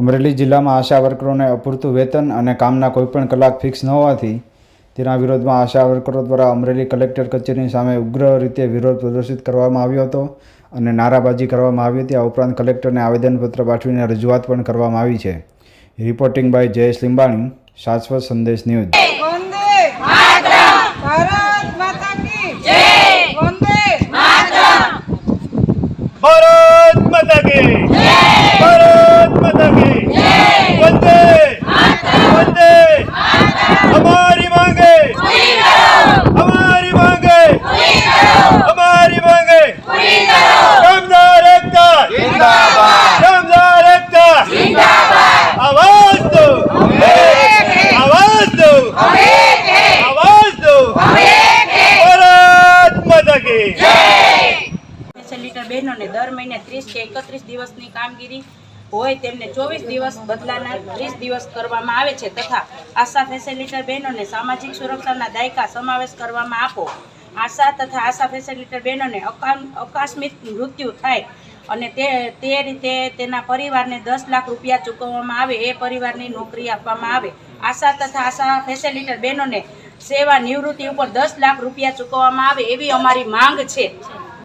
અમરેલી જિલ્લામાં આશા વર્કરોને અપૂરતું વેતન અને કામના કોઈપણ કલાક ફિક્સ ન હોવાથી તેના વિરોધમાં આશા વર્કરો દ્વારા અમરેલી કલેક્ટર કચેરીની સામે ઉગ્ર રીતે વિરોધ પ્રદર્શિત કરવામાં આવ્યો હતો અને નારાબાજી કરવામાં આવી હતી. આ ઉપરાંત કલેક્ટરને આવેદનપત્ર પાઠવીને રજૂઆત પણ કરવામાં આવી છે. રિપોર્ટિંગ બાય જયેશ લીંબાણી શાશ્વત સંદેશ ન્યૂઝ. વંદે ભારત માતા કી જય. અમારી માંગે અમારી માંગે અમારી માંગે કામદાર એકતા કામદાર એકતા આવાજ દો આવાજ દો આવાજ દો ભારત માતા કે બેનોને દર મહિને ત્રીસ કે એકત્રીસ દિવસની કામગીરી હોય તેમને ચોવીસ દિવસ બદલાના ત્રીસ દિવસ કરવામાં આવે છે તથા આશા ફેસિલિટર બહેનોને સામાજિક સુરક્ષાના દાયકા સમાવેશ કરવામાં આપો. આશા તથા આશા ફેસિલિટર બહેનોને અકામ- મૃત્યુ થાય અને તે તે રીતે તેના પરિવારને દસ લાખ રૂપિયા ચૂકવવામાં આવે, એ પરિવારની નોકરી આપવામાં આવે. આશા તથા આશા ફેસિલિટર બહેનોને સેવા નિવૃત્તિ ઉપર દસ લાખ રૂપિયા ચૂકવવામાં આવે એવી અમારી માંગ છે.